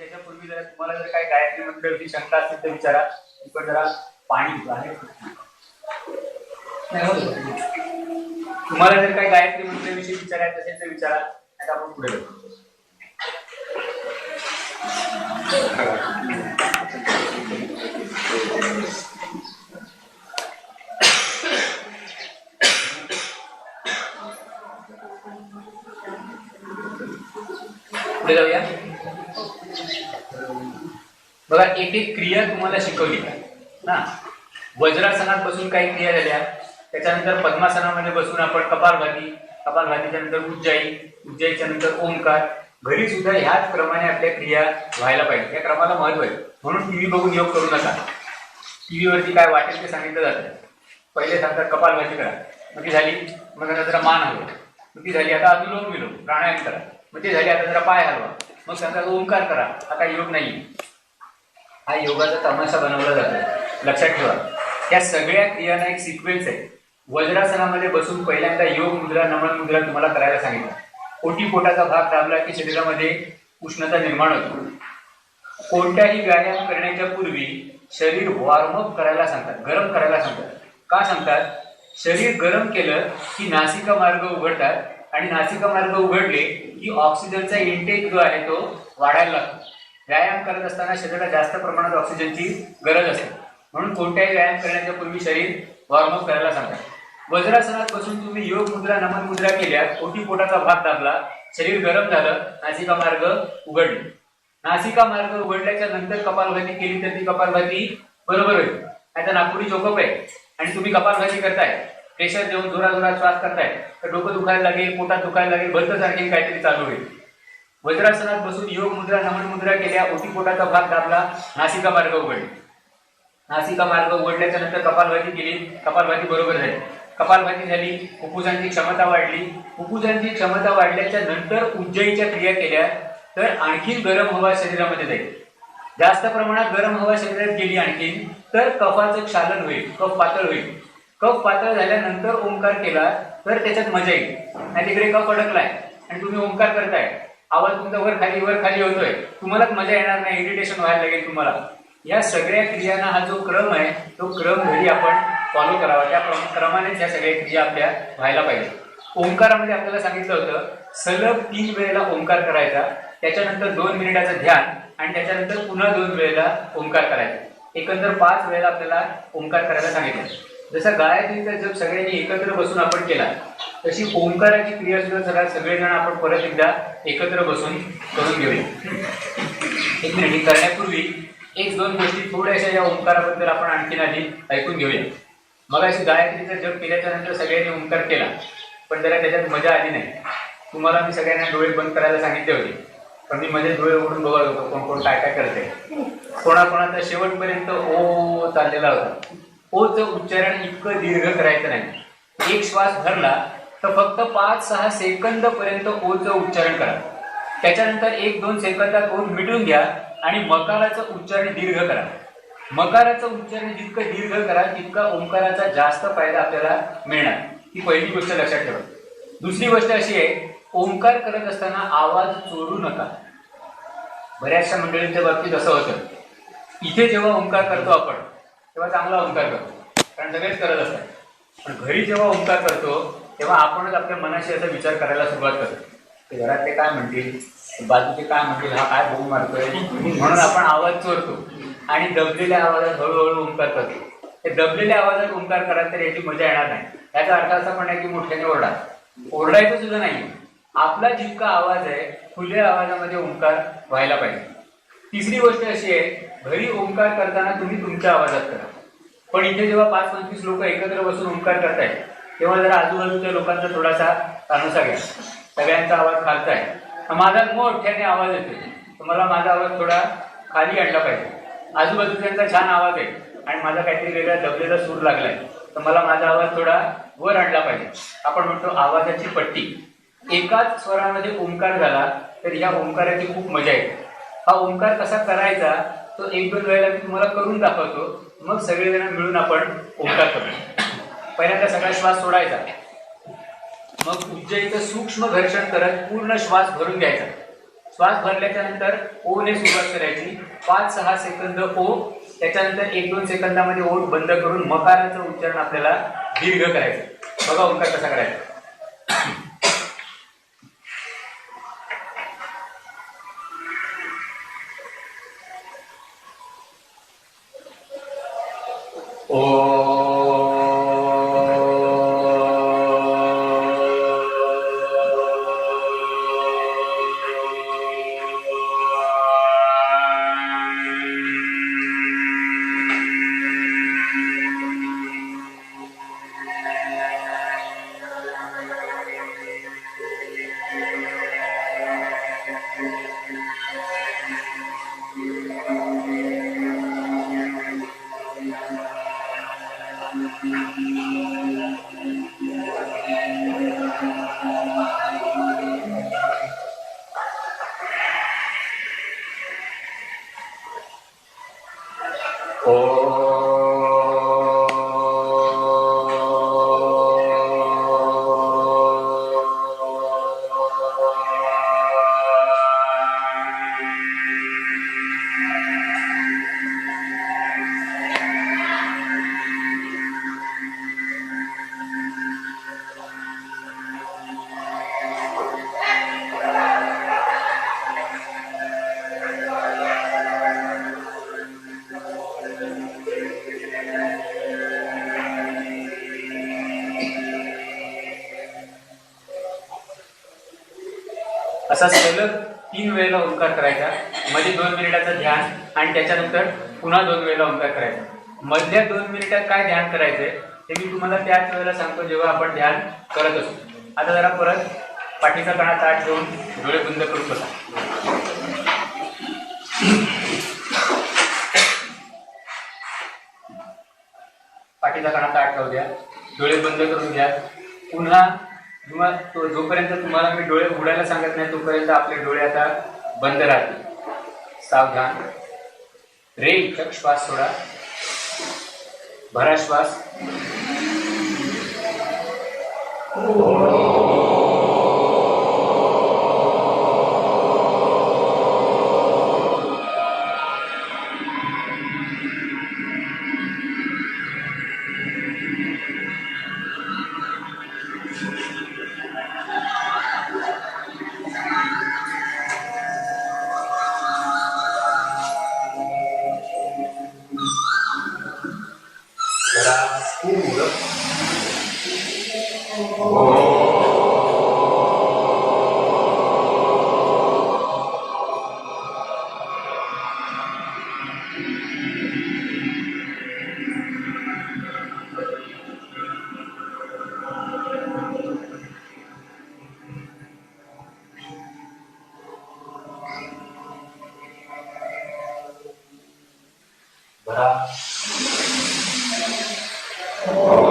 त्याच्यापूर्वी जरा तुम्हाला जर काही गायत्री मंत्राविषयी शंका असेल तर विचारा. मी पण जरा पाणी नाही, हो, हो. तुम्हाला जर काही गायत्री मंत्राविषयी विचारायचं असेल तर विचारा. आता आपण पुढे जाऊ. पुढे जाऊया. बघा एक एक क्रिया तुम्हाला शिकवली ना? वज्रासनात बसून काही क्रिया झाल्या. त्याच्यानंतर पद्मासनामध्ये बसून आपण कपालभाती कपालभातीच्या नंतर उज्जाई उज्जाईच्या नंतर ओंकार. घरी सुद्धा ह्याच क्रमाने आपल्या क्रिया व्हायला पाहिजे. या क्रमाला महत्त्व आहे. म्हणून टीव्ही बघून योग करू नका. टीव्हीवरती काय वाटेल ते सांगितलं जातं. पहिले सांगतात कपालभाती करा. मग ती झाली मग आता जरा मान हलवा. मग ती झाली आता अनुलोम विलोम. प्राणायाम करा. मग ती झाली आता जरा पाय हलवा. मग सांगतात ओंकार करा. हा काही योग नाही हा योगाचा तमाशा बनवला जातो. लक्षात ठेवा. या सगळ्या क्रियांना एक सिक्वेन्स आहे. वज्रासनामध्ये बसून पहिल्यांदा योग मुद्रा नमन मुद्रा तुम्हाला करायला सांगितलं. पोटी पोटाचा भाग दाबला की शरीरामध्ये उष्णता निर्माण होतो. कोणत्याही व्यायाम करण्याच्या पूर्वी शरीर वॉर्मअप करायला सांगतात गरम करायला सांगतात. का सांगतात? शरीर गरम केलं की नासिका मार्ग उघडतात आणि नासिका मार्ग उघडले की ऑक्सिजनचा इंटेक जो आहे तो वाढायला लागतो. व्यायाम करत असताना शरीराला जास्त प्रमाणात ऑक्सिजनची गरज असते. म्हणून कोणत्याही व्यायाम करण्याच्या पूर्वी शरीर वॉर्मअप करायला सांगतात. वज्रासनात बसून तुम्ही योग मुद्रा नमन मुद्रा केल्या ओटी पोटाचा भाग दाबला शरीर गरम झालं नासिका मार्ग उघडले. नासिका मार्ग उघडल्याच्या नंतर कपालभाती केली तर ती कपालभाती बरोबर होईल. आता नागपुरी चोकप आहे. आणि तुम्ही कपालभाती करताय. प्रेशर देऊन जोरा जोरात श्वास करताय. तर डोकं दुखायला लागेल पोटात दुखायला लागेल भलतच सारखे काहीतरी चालू होईल. वज्रासनात बसून योग मुद्रा नमन मुद्रा केल्या ओटीपोटाचा भाग दाबला नासिका मार्ग उघडले. नासिका मार्ग उघडल्याच्या नंतर कपालभाती केली. कपालभाती बरोबर झाली. कपालभाती झाली फुफ्फुसांची क्षमता वाढली. फुफ्फुसांची क्षमता वाढल्याच्या नंतर उज्जयीच्या क्रिया केल्या तर आणखीन गरम हवा शरीरामध्ये जाईल. जास्त प्रमाणात गरम हवा शरीरात गेली आणखीन तर कफाचं क्षालन होईल कफ पातळ होईल. कफ पातळ झाल्यानंतर ओंकार केला तर त्याच्यात मजा येईल. आणि तिकडे कफ अडकलाय आणि तुम्ही ओंकार करताय. आवाज तुमचा वर खाली वर खाली होतोय. तुम्हालाच मजा येणार नाही इरिटेशन व्हायला लागेल तुम्हाला. या सगळ्या क्रियांना हा जो क्रम आहे तो क्रम घरी आपण फॉलो करावा. त्या क्रमानेच या सगळ्या क्रिया आपल्या व्हायला पाहिजे ओंकारामध्ये आपल्याला सांगितलं होतं सलग तीन वेळेला ओंकार करायचा त्याच्यानंतर दोन मिनिटाचं ध्यान आणि त्याच्यानंतर पुन्हा दोन वेळेला ओंकार करायचा. एकंदर पाच वेळेला आपल्याला ओंकार करायला सांगितलं. जसं गायत्रीचा जप सगळ्यांनी एकत्र बसून आपण केला तशी ओंकाराची क्रिया सुद्धा सगळ्या सगळेजण आपण परत एकदा एकत्र बसून करून घेऊया. एक मिनिट ही करण्यापूर्वी एक दोन गोष्टी थोड्याशा या ओंकाराबद्दल आपण आणखीन आधी ऐकून घेऊया. मग अशी गायत्रीचा जप केल्याच्यानंतर सगळ्यांनी ओंकार केला पण जरा त्याच्यात मजा आली नाही. तुम्हाला मी सगळ्यांना डोळे बंद करायला सांगितले होते पण मी मध्ये डोळे उघडून बघत होतो कोण कोण काय काय करते कोणाकोणाचा शेवटपर्यंत ओ चाललेला होता. ओचं उच्चारण इतकं दीर्घ करायचं नाही. एक श्वास भरला तर फक्त पाच सहा सेकंद पर्यंत ओचं उच्चारण करा. त्याच्यानंतर एक दोन सेकंदात ओठ मिटून घ्या आणि मकाराचं उच्चारण दीर्घ करा. मकाराचं उच्चारण जितकं दीर्घ करा तितका ओंकाराचा जास्त फायदा आपल्याला मिळणार. ही पहिली गोष्ट लक्षात ठेवा. दुसरी गोष्ट अशी आहे ओंकार करत असताना आवाज चोरू नका. बऱ्याचशा मंडळींच्या बाबतीत असं होतं. इथे जेव्हा ओंकार करतो आपण तेव्हा चांगला ओंकार करतो. कारण सगळेच करत असतात. पण घरी जेव्हा ओंकार करतो तेव्हा आपणच आपल्या मनाशी असा विचार करायला सुरुवात करतो. ते घरात ते काय म्हणतील? बाजूचे काय म्हणतील? हा काय बोंब मारतोय? म्हणून आपण आवाज चोरतो. आणि दबलेल्या आवाजात हळूहळू ओंकार करतो. ते दबलेल्या आवाजात ओंकार करा तर याची मजा येणार नाही. याचा अर्थ असा पण आहे की मोठ्याने ओरडा. ओरडायचं सुद्धा नाही आपला जितका आवाज आहे खुल्या आवाजामध्ये ओंकार व्हायला पाहिजे. तिसरी गोष्ट अशी आहे घरी ओंकार करताना तुम्ही तुमच्या आवाजात करा. पण इथे जेव्हा पाच पंचवीस लोक एकत्र बसून ओंकार करतायत तेव्हा जरा आजूबाजूच्या लोकांचा थोडासा कानोसा घ्या. सगळ्यांचा आवाज खालचा आहे. माझा मोठ्याने आवाज येतो तर मला माझा आवाज थोडा खाली आणला पाहिजे. आजूबाजूच्यांचा छान आवाज आहे. आणि माझा काहीतरी वेगळा दबलेला सूर लागलाय. तर मला माझा आवाज थोडा वर आणला पाहिजे. आपण म्हणतो आवाजाची पट्टी. एकाच स्वरामध्ये ओंकार झाला तर या ओंकाराची खूप मजा येते. हा ओंकार कसा करायचा तो एक दोन वेळेला मी तुम्हाला करून दाखवतो. मग सगळेजण मिळून आपण ओंकार करतो. पहिल्यांदा सगळा श्वास सोडायचा. मग उज्जयीचं सूक्ष्म घर्षण करत पूर्ण श्वास भरून घ्यायचा. श्वास भरल्याच्या नंतर ओ ने सुरुवात करायची. पाच सहा सेकंद ओ त्याच्यानंतर एक दोन सेकंदामध्ये ओठ बंद करून मकाराचं उच्चारण आपल्याला दीर्घ करायचं. बघा ओंकार कसा करायचा असा सलग तीन वेळेला ओंकार करायचा. मध्ये दोन मिनिटाचं ध्यान आणि त्याच्यानंतर पुन्हा दोन वेळेला ओंकार करायचा. मधल्या दोन मिनिटात काय ध्यान करायचंय ते मी तुम्हाला त्याच वेळेला सांगतो जेव्हा आपण ध्यान करत असतो आता जरा परत पाठीचा कणा ताट घेऊन डोळे बंद करून बसा. पाठीचा कणा ताट राहू द्या. डोळे बंद करून घ्या. पुन्हा किंवा तो जोपर्यंत तुम्हाला मी डोळे उघडायला सांगत नाही तोपर्यंत आपले डोळे आता बंद राहतील. सावधान. रे इच्छक श्वास सोडा. भरा श्वास. Yeah.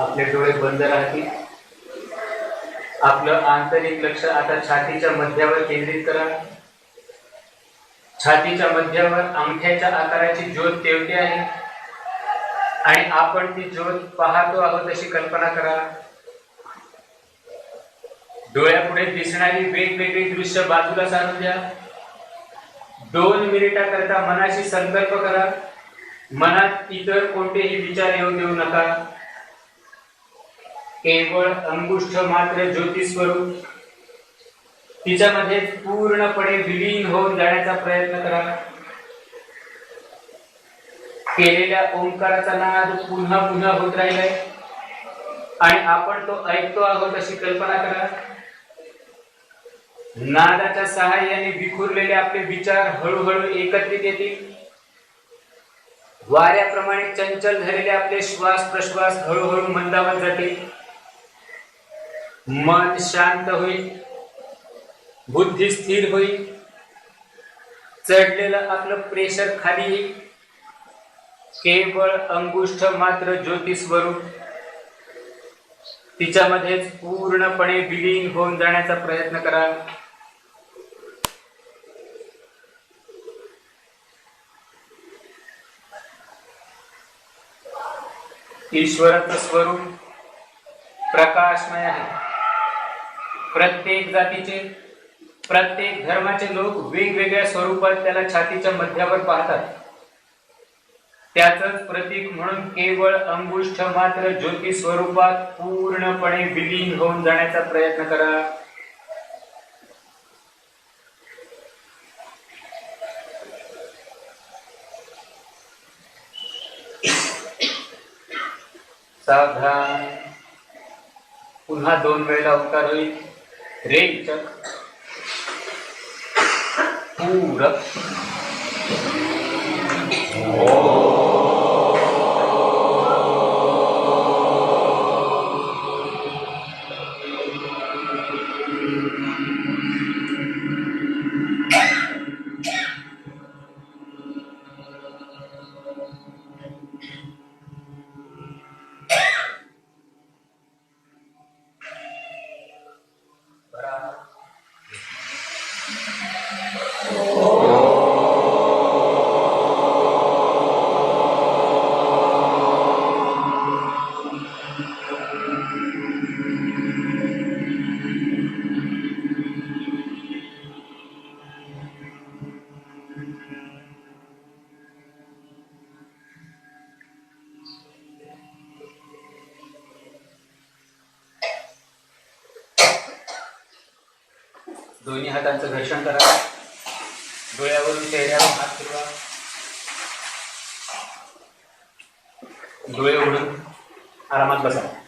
आपले डोळे बंद राहतील. आपलं आंतरिक लक्ष आता छातीच्या मध्यावर केंद्रित करा. छातीच्या मध्यावर अंगठ्याच्या आकाराची ज्योत तेवते आहे. आणि आपण ती ज्योत पाहतो आहोत अशी कल्पना करा. डोळ्यापुढे दिसणारी वेगवेगळी दृश्य बाजूला सारून द्या. दोन मिनिटाकरता मनाशी संकल्प करा. मनात इतर कोणतेही विचार येऊ देऊ नका. केवळ अंगुष्ठ मात्र ज्योती स्वरूप तिच्यामध्ये पूर्णपणे विलीन होऊन जाण्याचा प्रयत्न करा. केलेल्या ओंकाराचा नाद पुन्हा पुन्हा होत राहिलाय. आणि आपण तो ऐकतो आहोत अशी कल्पना करा. नादाच्या सहाय्याने विखुरलेले आपले विचार हळूहळू एकत्रित येतील. वाऱ्याप्रमाणे चंचल झालेले आपले श्वास प्रश्वास हळूहळू मंदावत जातील. मन शांत होईल बुद्धी स्थिर होईल चढलेलं आपलं प्रेशर खाली येईल. केवळ अंगुष्ठ मात्र ज्योती स्वरूप तिच्यामध्येच पूर्णपणे विलीन होऊन जाण्याचा प्रयत्न करा. ईश्वराचं स्वरूप प्रकाशमय आहे. प्रत्येक जातीचे प्रत्येक धर्माचे लोक वेगवेगळ्या स्वरूपात त्याला छातीच्या मध्यावर पाहतात. त्याच प्रतीक म्हणून केवळ अंगुष्ठ मात्र ज्योती स्वरूपात पूर्णपणे विलीन होऊन जाण्याचा प्रयत्न करा. सावधान. पुन्हा दोन वेळेला उपकार होईल. direita, pura, oh. दोन्ही हातांचं घर्षण करा. डोळ्यावरून चेहऱ्यावर हात फिरवा. डोळे उघडून आरामात बसा.